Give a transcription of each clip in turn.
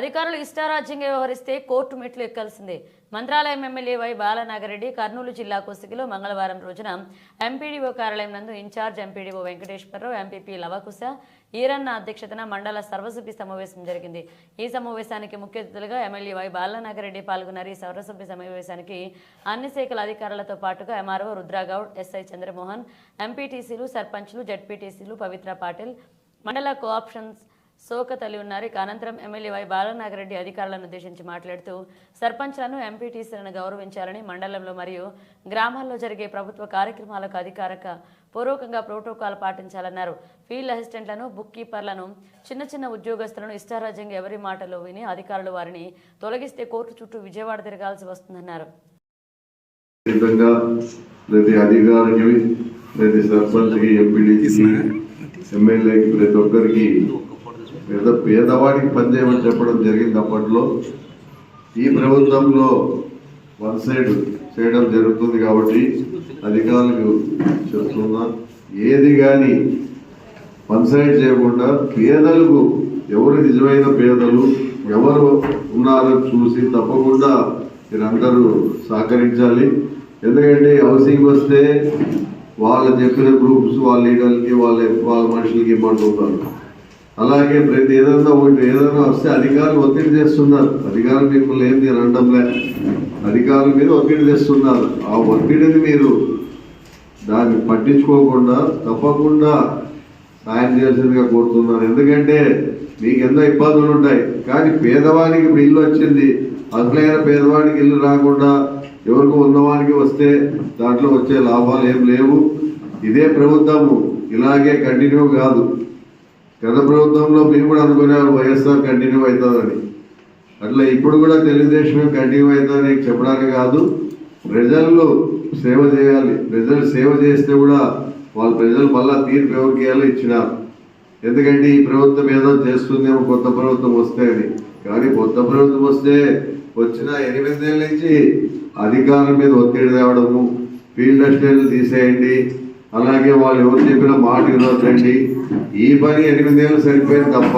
అధికారులు ఇష్టారాజ్యంగా వ్యవహరిస్తే కోర్టు మెట్లు ఎక్కాల్సిందే. మంత్రాలయం ఎమ్మెల్యే వై బాలనాగరెడ్డి కర్నూలు జిల్లా కొసిగిలో మంగళవారం రోజున ఎంపీడీఓ కార్యాలయం నందు in charge MPDO Venkateswararao MPP Lavakusa Eeranna అధ్యక్షతన మండల సర్వసభ్య సమావేశం జరిగింది. ఈ సమావేశానికి ముఖ్య అతిథులుగా ఎమ్మెల్యే వై బాలనాగరెడ్డి పాల్గొన్నారు. ఈ సర్వసభ్య సమావేశానికి అన్ని శాఖల అధికారులతో పాటుగా ఎంఆర్ఓ రుద్రాగౌడ్ ఎస్ఐ చంద్రమోహన్ ఎంపీటీసీలు సర్పంచ్లు జడ్పీటీసీలు పవిత్ర పాటిల్ మండల కోఆప్షన్స్ సోకతలి ఉన్నారు. ఇక అనంతరం ఎమ్మెల్యే వై బాలనాగరెడ్డి అధికారులను ఉద్దేశించి మాట్లాడుతూ సర్పంచ్లను ఎంపీటీసీలను గౌరవించాలని మండలంలో మరియు గ్రామాల్లో జరిగే ప్రభుత్వ కార్యక్రమాలకు అధికారిక పూర్వకంగా ప్రోటోకాల్ పాటించాలన్నారు. ఫీల్డ్ అసిస్టెంట్లను బుక్ కీపర్లను చిన్న చిన్న ఉద్యోగస్తులను ఇష్టారాజ్యంగా ఎవరి మాటలో విని అధికారులు వారిని తొలగిస్తే కోర్టు చుట్టూ విజయవాడ తిరగాల్సి వస్తుందన్నారు. ఎమ్మెల్యేకి ప్రతి ఒక్కరికి పేద పేదవాడికి పనిచేయమని చెప్పడం జరిగింది అప్పట్లో. ఈ ప్రభుత్వంలో వన్ సైడ్ చేయడం జరుగుతుంది కాబట్టి అధికారులకు చెప్తున్నా ఏది కానీ వన్ సైడ్ చేయకుండా పేదలకు ఎవరు నిజమైన పేదలు ఎవరు ఉన్నారో చూసి తప్పకుండా మీరందరూ సహకరించాలి. ఎందుకంటే హౌసింగ్ వస్తే వాళ్ళ చెప్పిన గ్రూప్స్ వాళ్ళ లీడర్లకి వాళ్ళ వాళ్ళ మనుషులకి ఇమ్మంటున్నారు అలాగే ప్రతి ఏదైనా ఒకటి ఏదైనా వస్తే అధికారులు ఒత్తిడి చేస్తున్నారు. అధికారం మిమ్మల్ని ఏంది నేను అనడంలే. అధికారుల మీద ఒత్తిడి చేస్తున్నారు. ఆ ఒత్తిడిని మీరు దాన్ని పట్టించుకోకుండా తప్పకుండా సాయం చేయాల్సిందిగా కోరుతున్నాను ఎందుకంటే మీకు ఎన్నో ఇబ్బందులు ఉంటాయి. కానీ పేదవానికి ఇప్పుడు ఇల్లు వచ్చింది. అసలైన పేదవానికి ఇల్లు రాకుండా ఎవరికి ఉన్నవానికి వస్తే దాంట్లో వచ్చే లాభాలు ఏం లేవు. ఇదే ప్రభుత్వము. ఇలాగే కంటిన్యూ కాదు. గత ప్రభుత్వంలో మీరు కూడా అనుకున్నారు వైఎస్ఆర్ కంటిన్యూ అవుతుందని. అట్లా ఇప్పుడు కూడా తెలుగుదేశం కంటిన్యూ అవుతుందని చెప్పడానికి కాదు ప్రజలు సేవ చేయాలి. ప్రజలు సేవ చేస్తే కూడా వాళ్ళ ప్రజలు మళ్ళా తీర్పు ఎవరికి ఇవ్వాలో ఇచ్చినారు. ఎందుకంటే ఈ ప్రభుత్వం ఏదో చేస్తుందేమో కొత్త ప్రభుత్వం వస్తే అని. కానీ కొత్త ప్రభుత్వం వస్తే వచ్చిన ఎనిమిదేళ్ళ నుంచి అధికారుల మీద ఒత్తిడి తేవడము ఫీల్డ్ అసిస్టెంట్లు తీసేయండి అలాగే వాళ్ళు ఎవరు చెప్పిన మాట వినొద్దండి. ఈ పని ఎనిమిదేళ్ళు సరిపోయింది తప్ప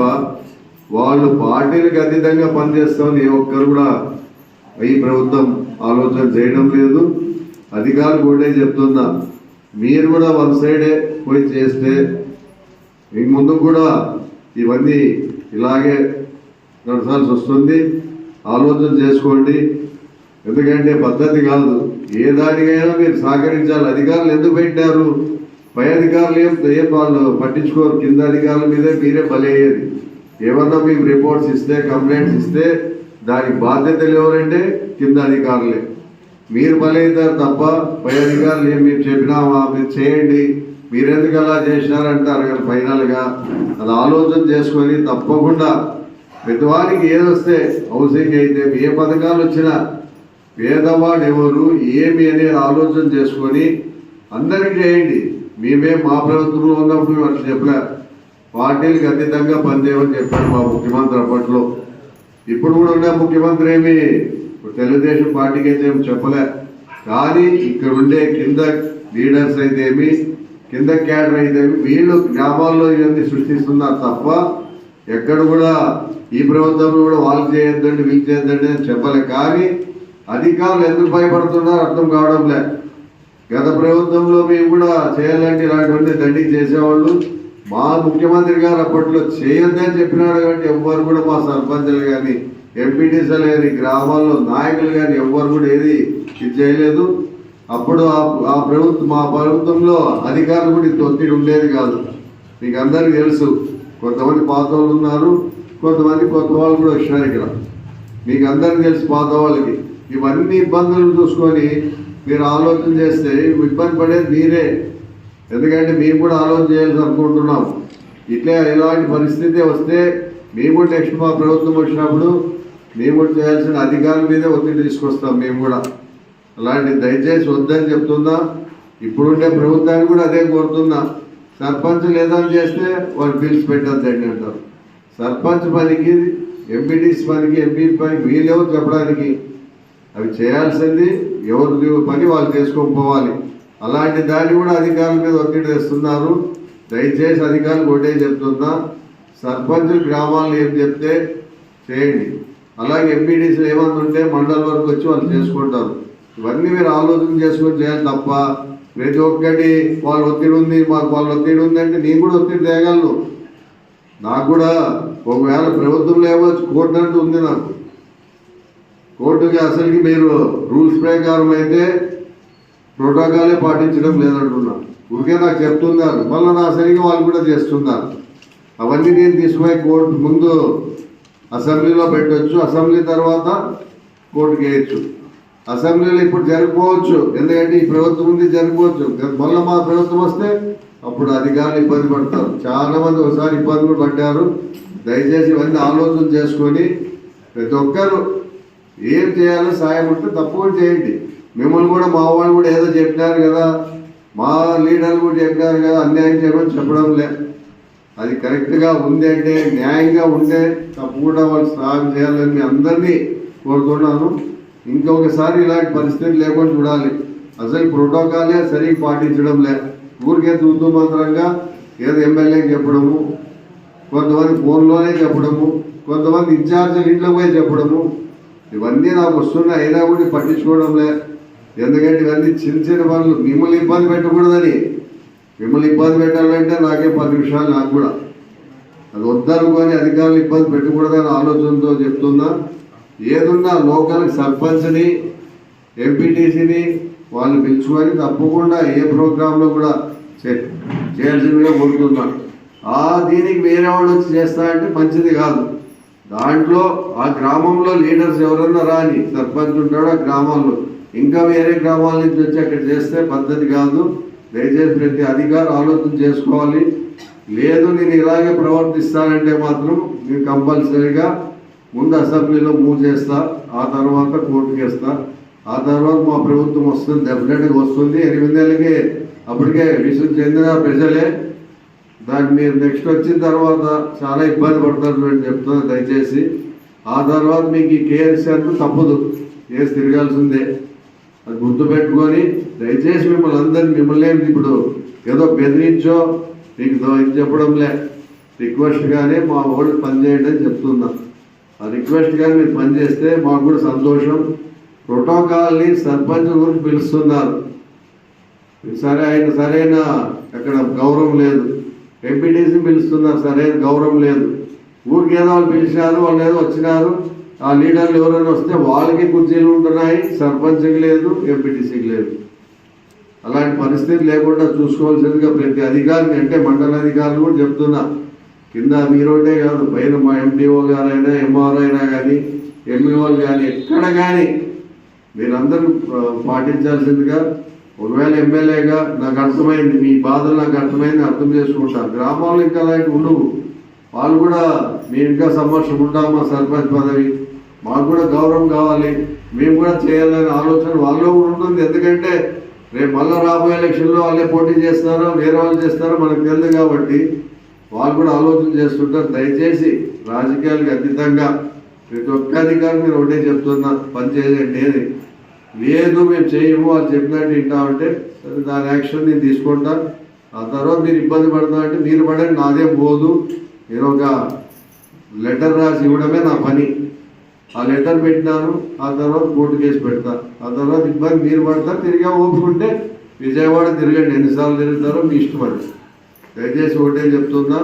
వాళ్ళు పార్టీలకు అతీతంగా పనిచేస్తామని ఏ ఒక్కరు కూడా ఈ ప్రభుత్వం ఆలోచన చేయడం లేదు. అధికారులు కూడా చెప్తున్నా మీరు కూడా వన్ సైడే పోయి చేస్తే మీకు ముందు కూడా ఇవన్నీ ఇలాగే నడచాల్సి వస్తుంది. ఆలోచన చేసుకోండి. ఎందుకంటే పద్ధతి కాదు. ఏ దానికైనా మీరు సహకరించాలి. అధికారులు ఎందుకు పెట్టారు? పై అధికారులు ఏం ఏం వాళ్ళు పట్టించుకోరు. కింద అధికారుల మీదే మీరే బలయ్యేది ఏమన్నా మీకు రిపోర్ట్స్ ఇస్తే కంప్లైంట్స్ ఇస్తే దానికి బాధ్యతలు ఎవరంటే కింద అధికారులే. మీరు బలవుతారు తప్ప పై అధికారులు ఏం మీరు చెప్పినామా మీరు చేయండి. మీరెందుకు అలా చేసినారంటారు కానీ ఫైనల్గా అది ఆలోచన చేసుకొని తప్పకుండా పెద్దవారికి ఏదొస్తే హౌసింగ్ అయితే ఏ పథకాలు వచ్చినా పేదవాడు ఎవరు ఏమి అనేది ఆలోచన చేసుకొని అందరికి చేయండి. మేమే మా ప్రభుత్వంలో ఉన్నప్పుడు మేము అట్లా చెప్పలే. పార్టీలకు అతీతంగా పనిచేయమని చెప్పాడు మా ముఖ్యమంత్రి అప్పట్లో. ఇప్పుడు కూడా ఉన్న ముఖ్యమంత్రి ఏమి? తెలుగుదేశం పార్టీకి అయితే ఏమి చెప్పలే. కానీ ఇక్కడ ఉండే కింద లీడర్స్ అయితే ఏమి? కింద క్యాడర్ అయితే ఏమి? వీళ్ళు గ్రామాల్లో ఇవన్నీ సృష్టిస్తున్నారు తప్ప ఎక్కడ కూడా ఈ ప్రభుత్వంలో కూడా వాళ్ళు చేయొద్దండి వీళ్ళు చేయొద్దండి అని చెప్పలే. కానీ అధికారులు ఎందుకు భయపడుతున్నారో అర్థం కావడం లేదు గత ప్రభుత్వంలో మేము కూడా చేయాలంటే ఇలాంటివన్నీ దండి చేసేవాళ్ళు. మా ముఖ్యమంత్రి గారు అప్పట్లో చేయొద్దని చెప్పినాడు కాబట్టి ఎవ్వరు కూడా మా సర్పంచులు కానీ ఎంపీటీసీలు కానీ గ్రామాల్లో నాయకులు కానీ ఎవ్వరు కూడా ఏది ఇది చేయలేదు. అప్పుడు ఆ- ప్రభుత్వం మా ప్రభుత్వంలో అధికారులు కూడా తొత్తిడి ఉండేది కాదు. మీకు అందరికీ తెలుసు కొంతమంది పాత వాళ్ళు ఉన్నారు కొంతమంది కొత్త వాళ్ళు కూడా వచ్చినారు ఇక్కడ. మీకు అందరికీ తెలుసు పాత వాళ్ళకి. ఇవన్నీ ఇబ్బందులు చూసుకొని మీరు ఆలోచన చేస్తే ఇబ్బంది పడేది మీరే. ఎందుకంటే మేము కూడా ఆలోచన చేయాల్సి అనుకుంటున్నాం. ఇట్లా ఇలాంటి పరిస్థితి వస్తే మేము కూడా నెక్స్ట్ మా ప్రభుత్వం వచ్చినప్పుడు మేము కూడా చేయాల్సిన అధికారుల మీదే ఒత్తిడి తీసుకొస్తాం మేము కూడా. అలాంటి దయచేసి వద్దని చెప్తున్నా. ఇప్పుడుండే ప్రభుత్వాన్ని కూడా అదే కోరుతున్నా. సర్పంచ్ లేదని చేస్తే వాళ్ళు బిల్స్ పెట్టద్దండి అంటారు. సర్పంచ్ పనికి ఎంపీటీసీ పనికి ఎంపీ పనికి వీళ్ళెవరు చెప్పడానికి అవి చేయాల్సింది ఎవరి పని వాళ్ళు చేసుకొని పోవాలి. అలాంటి దాన్ని కూడా అధికారుల మీద ఒత్తిడి తెస్తున్నారు. దయచేసి అధికారులు ఒకటే చెప్తున్నా సర్పంచులు గ్రామాలను ఏం చెప్తే చేయండి. అలాగే ఎంపీడీసీలు ఏమన్నా ఉంటే మండల వరకు వచ్చి వాళ్ళు చేసుకుంటారు. ఇవన్నీ మీరు ఆలోచన చేసుకొని చేయాలి తప్ప ప్రతి ఒక్కటి వాళ్ళ ఒత్తిడి ఉంది మాకు వాళ్ళ ఒత్తిడి ఉంది అంటే నేను కూడా ఒత్తిడి తేగలను. నాకు కూడా ఒకవేళ ప్రభుత్వం లేవచ్చు కోర్టు అంటూ ఉంది నాకు. కోర్టుకి అసలుకి మీరు రూల్స్ ప్రకారం అయితే ప్రోటోకాలే పాటించడం లేదంటున్నా. ఊరికే నాకు చెప్తున్నారు. మళ్ళీ నా సరిగా వాళ్ళు కూడా చేస్తున్నారు. అవన్నీ నేను తీసుకుపోయి కోర్టు ముందు అసెంబ్లీలో పెట్టవచ్చు అసెంబ్లీ తర్వాత కోర్టుకి వేయచ్చు. అసెంబ్లీలో ఇప్పుడు జరిగిపోవచ్చు ఎందుకంటే ఈ ప్రభుత్వం ఉంది జరగకపోవచ్చు. మళ్ళీ మా ప్రభుత్వం వస్తే అప్పుడు అధికారులు ఇబ్బంది పడతారు. చాలా మంది ఒకసారి ఇబ్బందులు పడ్డారు. దయచేసి ఇవన్నీ ఆలోచన చేసుకొని ప్రతి ఒక్కరు ఏం చేయాలో సాయం ఉంటే తప్పకుండా చేయండి. మిమ్మల్ని కూడా మా వాళ్ళు కూడా ఏదో చెప్పినారు కదా మా లీడర్లు కూడా చెప్పినారు కదా అన్యాయం చేయమని చెప్పడం లే. అది కరెక్ట్గా ఉంది అంటే న్యాయంగా ఉంటే తప్పకుండా వాళ్ళు సాయం చేయాలని మీ అందరినీ కోరుతున్నాను. ఇంకొకసారి ఇలాంటి పరిస్థితి లేకుండా చూడాలి. అసలు ప్రోటోకాలే సరిగ్గా పాటించడం లే. ఊరికే తూతూ మాత్రంగా ఏదో ఎమ్మెల్యేకి చెప్పడము కొంతమంది ఫోన్లోనే చెప్పడము కొంతమంది ఇన్ఛార్జీలు ఇంట్లో పోయి చెప్పడము ఇవన్నీ నాకు వస్తున్నాయి అయినా కూడా పట్టించుకోవడం లే ఎందుకంటే ఇవన్నీ చిన్న చిన్న పనులు. మిమ్మల్ని ఇబ్బంది పెట్టకూడదని. మిమ్మల్ని ఇబ్బంది పెట్టాలంటే నాకే పది నిమిషాలు నాకు కూడా. అది వద్దనుకొని అధికారులు ఇబ్బంది పెట్టకూడదని ఆలోచనతో చెప్తున్నా. ఏదున్నా లోకల్ సర్పంచ్ని ఎంపీటీసీని వాళ్ళు పిలుచుకొని తప్పకుండా ఏ ప్రోగ్రాంలో కూడా చే- చేయాల్సిందిగా కోరుతున్నాను ఆ దీనికి వేరే వాళ్ళు వచ్చి చేస్తా అంటే మంచిది కాదు. దాంట్లో ఆ గ్రామంలో లీడర్స్ ఎవరన్నా రాని సర్పంచ్ ఉంటాడు ఆ గ్రామంలో. ఇంకా వేరే గ్రామాల నుంచి వచ్చి అక్కడ చేస్తే పద్ధతి కాదు. దయచేసి ప్రతి అధికారి ఆలోచన చేసుకోవాలి. లేదు నేను ఇలాగే ప్రవర్తిస్తానంటే మాత్రం నేను కంపల్సరీగా ముందు అసెంబ్లీలో మూవ్ చేస్తా ఆ తర్వాత కోర్టుకి వేస్తా. ఆ తర్వాత మా ప్రభుత్వం వస్తుంది డెఫినెట్గా వస్తుంది. ఎనిమిది నెలలకి అప్పటికే విసుగు చెందిన ప్రజలే. దాన్ని మీరు నెక్స్ట్ వచ్చిన తర్వాత చాలా ఇబ్బంది పడతారు నేను చెప్తున్నా దయచేసి. ఆ తర్వాత మీకు ఈ కేఎస్సీ అంటూ తప్పదు. కేసు తిరగాల్సిందే. అది గుర్తు పెట్టుకొని దయచేసి మిమ్మల్ని అందరినీ మిమ్మల్ని ఇప్పుడు ఏదో బెదిరించో మీకు దో- ఇది చెప్పడంలే. రిక్వెస్ట్గానే మా వాళ్ళు పనిచేయండి అని చెప్తున్నా. ఆ రిక్వెస్ట్ కానీ మీరు పనిచేస్తే మాకు కూడా సంతోషం. ప్రోటోకాల్ని సర్పంచ్ గురించి పిలుస్తున్నారు. సరే ఆయన సరైన అక్కడ గౌరవం లేదు. ఎంపీటీసీ పిలుస్తున్నారు. సరైన గౌరవం లేదు. ఊరికి ఏదో వాళ్ళు పిలిచినారు వాళ్ళు ఏదో వచ్చినారు. ఆ లీడర్లు ఎవరైనా వస్తే వాళ్ళకి కుర్చీలు ఉంటున్నాయి సర్పంచ్కి లేదు ఎంపీటీసీకి లేదు. అలాంటి పరిస్థితి లేకుండా చూసుకోవాల్సిందిగా ప్రతి అధికారిని అంటే మండల అధికారులు కూడా చెప్తున్నా. కింద మీరోటే కాదు పైన మా ఎండిఓ గారైనా ఎంఆర్ అయినా కానీ ఎంఈఓలు కానీ ఎక్కడ కానీ మీరందరూ పాటించాల్సిందిగా ఒకవేళ ఎమ్మెల్యేగా నాకు అర్థమైంది మీ బాధలు నాకు అర్థమైంది అర్థం చేసుకుంటాను గ్రామాల్లో ఇంకా అలాంటి ఉండవు. వాళ్ళు కూడా మేము ఇంకా సంవత్సరం ఉంటామా సర్పంచ్ పదవి. మాకు కూడా గౌరవం కావాలి. మేము కూడా చేయాలనే ఆలోచన వాళ్ళలో కూడా ఉంటుంది. ఎందుకంటే రేపు మళ్ళీ రాబోయే ఎలక్షన్లో వాళ్ళే పోటీ చేస్తారో వేరే వాళ్ళు చేస్తారో మనకు తెలియదు కాబట్టి వాళ్ళు కూడా ఆలోచన చేస్తుంటారు. దయచేసి రాజకీయాలకు అతీతంగా ప్రతి ఒక్క అధికారి మీరు ఒకటే చెప్తున్నా పని చేయండి ఏది లేదు మేము చేయము వాళ్ళు చెప్పినట్టు వింటామంటే సరే దాని యాక్షన్ నేను తీసుకుంటాను ఆ తర్వాత మీరు ఇబ్బంది పడతా అంటే మీరు పడండి నాదేం పోదు. నేను ఒక లెటర్ రాసి ఇవ్వడమే నా పని. ఆ లెటర్ పెట్టినాను ఆ తర్వాత కోర్టు కేసు పెడతా. ఆ తర్వాత ఇబ్బంది మీరు పడతారు తిరిగా ఓపుకుంటే విజయవాడ తిరగండి. ఎన్నిసార్లు తిరుగుతారో మీ ఇష్టపడి దయచేసి ఒకటే చెప్తున్నా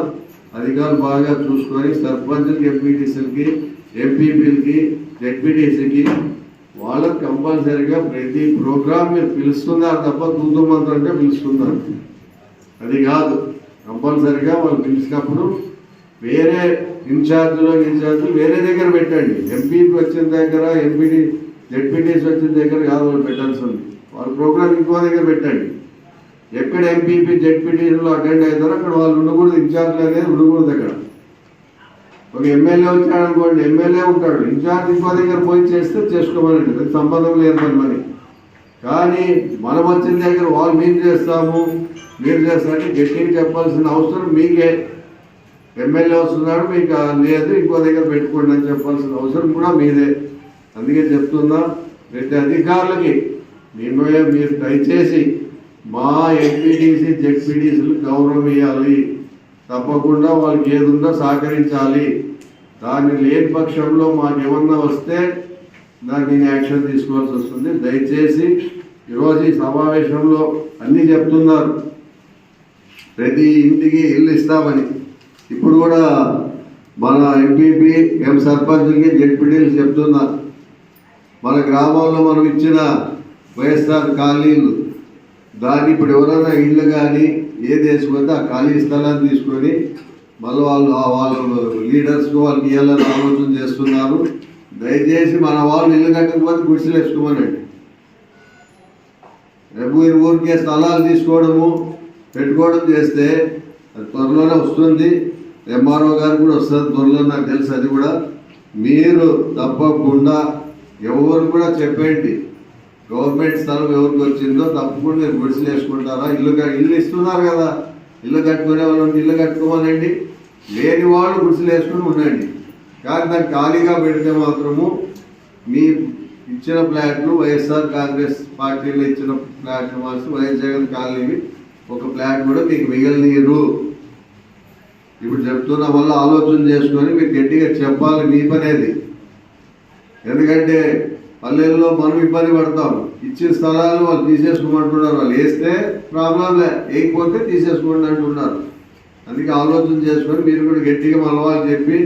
అధికారులు బాగా చూసుకొని సర్పంచ్లకి ఎంపీటీసీలకి ఎంపీపీలకి జెడ్పీటీసీకి వాళ్ళకి కంపల్సరీగా ప్రతి ప్రోగ్రామ్ మీరు పిలుస్తున్నారు తప్ప తూతు మంత్రం పిలుస్తున్నారు. అది కాదు. కంపల్సరీగా వాళ్ళు పిలిచినప్పుడు వేరే ఇన్ఛార్జ్లో ఇన్ఛార్జ్లు వేరే దగ్గర పెట్టండి. ఎంపీ వచ్చిన దగ్గర ఎంపీడీ జెడ్పీటీసీ వచ్చిన దగ్గర కాదు వాళ్ళు పెట్టాల్సింది వాళ్ళ ప్రోగ్రామ్ ఇంకో దగ్గర పెట్టండి. ఎక్కడ ఎంపీపీ జెడ్పీటీలో అటెండ్ అవుతారో అక్కడ వాళ్ళు ఉండకూడదు. ఇన్ఛార్జ్లు అనేది ఉండకూడదు అక్కడ. ఒక ఎమ్మెల్యే వచ్చాడు అనుకోండి ఎమ్మెల్యే ఉంటాడు. ఇన్ఛార్జ్ ఇంకో దగ్గర పోయి చేస్తే చేసుకోమనండి. అది సంబంధం లేదు మరి మరి. కానీ మనం వచ్చిన దగ్గర వాళ్ళు మేము చేస్తాము మీరు చేస్తారంటే గట్టిగా చెప్పాల్సిన అవసరం మీకే. ఎమ్మెల్యే వస్తున్నాడు మీకు లేదు ఇంకో దగ్గర పెట్టుకోండి అని చెప్పాల్సిన అవసరం కూడా మీదే. అందుకే చెప్తున్నా ప్రతి అధికారులకి మేము మీరు దయచేసి మా ఎంపీటీసీ జెడ్పీటీసీలు గౌరవం ఇవ్వాలి తప్పకుండా వాళ్ళకి ఏది ఉందో సహకరించాలి. దాన్ని లేని పక్షంలో మాకు ఏమన్నా వస్తే దాన్ని యాక్షన్ తీసుకోవాల్సి వస్తుంది. దయచేసి ఈరోజు ఈ సమావేశంలో అన్నీ చెప్తున్నారు. ప్రతి ఇంటికి ఇల్లు ఇస్తామని. ఇప్పుడు కూడా మన ఎంపీపీ ఎం సర్పంచ్కి జెడ్పీటీలు చెప్తున్నారు. మన గ్రామంలో మనం ఇచ్చిన వైఎస్ఆర్ ఖాళీలు దాన్ని ఇప్పుడు ఎవరైనా ఇల్లు కానీ ఏది వేసుకుంటే ఆ ఖాళీ స్థలాన్ని తీసుకొని మళ్ళీ వాళ్ళు ఆ వాళ్ళు లీడర్స్ వాళ్ళకి ఇవ్వాలని ఆలోచన చేస్తున్నారు. దయచేసి మన వాళ్ళు ఇల్లు కట్టకపోతే గుడిసెలు వేసుకోమనండి. రేపు ఊరికే స్థలాలు తీసుకోవడము పెట్టుకోవడం చేస్తే అది త్వరలోనే వస్తుంది. ఎంఆర్ఓ గారు కూడా వస్తుంది త్వరలో నాకు తెలుసు అది కూడా. మీరు తప్పకుండా ఎవరు కూడా చెప్పండి గవర్నమెంట్ స్థలం ఎవరికి వచ్చిందో తప్పకుండా మీరు గుడిసెలు వేసుకుంటారా? ఇల్లు ఇల్లు ఇస్తున్నారు కదా. ఇల్లు కట్టుకునే వాళ్ళు ఇల్లు కట్టుకోమనండి. లేని వాళ్ళు గుడిసెలు వేసుకుని ఉండండి. కానీ దాన్ని ఖాళీగా పెడితే మాత్రము మీ ఇచ్చిన ఫ్లాట్లు వైఎస్ఆర్ కాంగ్రెస్ పార్టీలో ఇచ్చిన ఫ్లాట్లు మాత్రం వైఎస్ జగన్ కాలనీవి. ఒక ఫ్లాట్ కూడా మీకు మిగిలినీరు. ఇప్పుడు చెప్తున్న వల్ల ఆలోచన చేసుకొని మీరు గట్టిగా చెప్పాలి మీ పనేది ఎందుకంటే పల్లెల్లో మనం ఇబ్బంది పడతాం. ఇచ్చిన స్థలాలు వాళ్ళు తీసేసుకోమంటున్నారు. వాళ్ళు వేస్తే ప్రాబ్లంలే వేయకపోతే తీసేసుకోండి అంటున్నారు. అందుకే ఆలోచన చేసుకొని మీరు కూడా గట్టిగా మన వాళ్ళు చెప్పి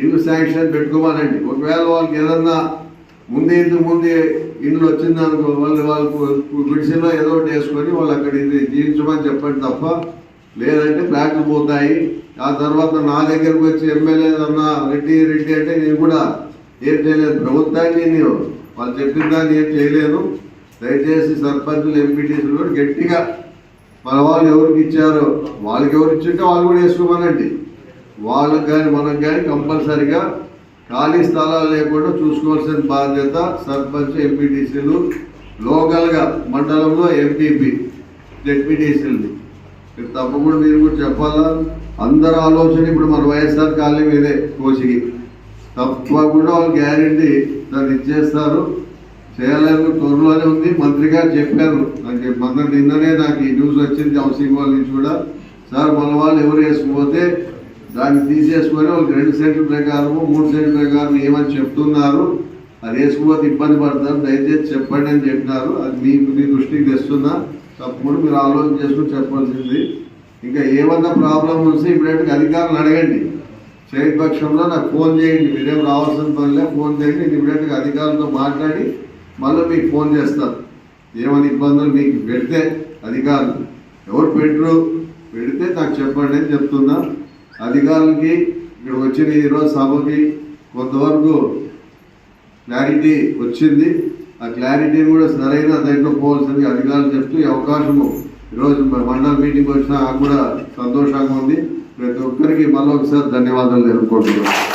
ఇల్లు శాంక్షన్ పెట్టుకోమనండి. ఒకవేళ వాళ్ళకి ఏదన్నా ముందే ఇంతకు ముందే ఇండ్లు వచ్చిందనుకో వాళ్ళు వాళ్ళకు గుడిసెలో ఏదో ఒకటి వేసుకొని వాళ్ళు అక్కడ ఇది జీవించమని చెప్పండి తప్ప లేదంటే ఫ్లాట్లు పోతాయి. ఆ తర్వాత నా దగ్గరకు వచ్చి ఎమ్మెల్యే అన్న రెడ్డి రెడ్డి అంటే నేను కూడా ఏం చేయలేదు. ప్రభుత్వాన్ని నేను వాళ్ళు చెప్పిన దాన్ని ఏం చేయలేదు. దయచేసి సర్పంచులు ఎంపీటీసీలు కూడా గట్టిగా మన వాళ్ళు ఎవరికి ఇచ్చారో వాళ్ళకి ఎవరు ఇచ్చింటే వాళ్ళు కూడా వేసుకోమనండి. వాళ్ళకి కానీ మనకు కానీ కంపల్సరిగా ఖాళీ స్థలాలు లేకుండా చూసుకోవాల్సిన బాధ్యత సర్పంచ్ ఎంపీటీసీలు లోకల్గా మండలంలో ఎంపీపీ జెడ్పీటీసీలు మీరు తప్పకుండా మీరు కూడా చెప్పాలా? అందరు ఆలోచన ఇప్పుడు మన వైఎస్ఆర్ కాలనీ మీదే కోసికి తప్పకుండా వాళ్ళు గ్యారెంటీ దాన్ని ఇచ్చేస్తారు. చేయాలని త్వరలోనే ఉంది. మంత్రి గారు చెప్పారు. నాకు మొన్న నిన్ననే నాకు ఈ న్యూస్ వచ్చింది హౌసింగ్ వాళ్ళ నుంచి కూడా. సార్ మన వాళ్ళు ఎవరు వేసుకుపోతే దాన్ని తీసేసుకొని వాళ్ళకి రెండు సెంట్ల ప్రకారము మూడు సెంట్ల ప్రకారం ఏమని చెప్తున్నారు. అది వేసుకుపోతే ఇబ్బంది పడతారు. దయచేసి చెప్పండి అని చెప్పినారు. అది మీ మీ దృష్టికి తెస్తున్నా. తప్పకుండా మీరు ఆలోచన చేసుకుని చెప్పాల్సింది ఇంకా ఏమన్నా ప్రాబ్లం వస్తే ఇమీడియట్గా అధికారులు అడగండి. చేయని పక్షంలో నాకు ఫోన్ చేయండి. మీరేం రావాల్సిన పనిలే ఫోన్ చేయండి. నేను ఇమీడియట్గా అధికారులతో మాట్లాడి మళ్ళీ మీకు ఫోన్ చేస్తాను. ఏమైనా ఇబ్బందులు మీకు పెడితే అధికారులు. ఎవరు పెట్టరు? పెడితే నాకు చెప్పండి అని చెప్తున్నా. అధికారులకి ఇక్కడ వచ్చిన ఈరోజు సభకి కొంతవరకు క్లారిటీ వచ్చింది. ఆ క్లారిటీని కూడా సరైన దాంట్లో పోవాల్సింది అధికారులు చెప్తూ ఈ అవకాశము ఈరోజు మండల మీటింగ్ వచ్చినా నాకు కూడా సంతోషంగా ఉంది. ప్రతి ఒక్కరికి మళ్ళీ ఒకసారి ధన్యవాదాలు తెలుపుకుంటున్నాను.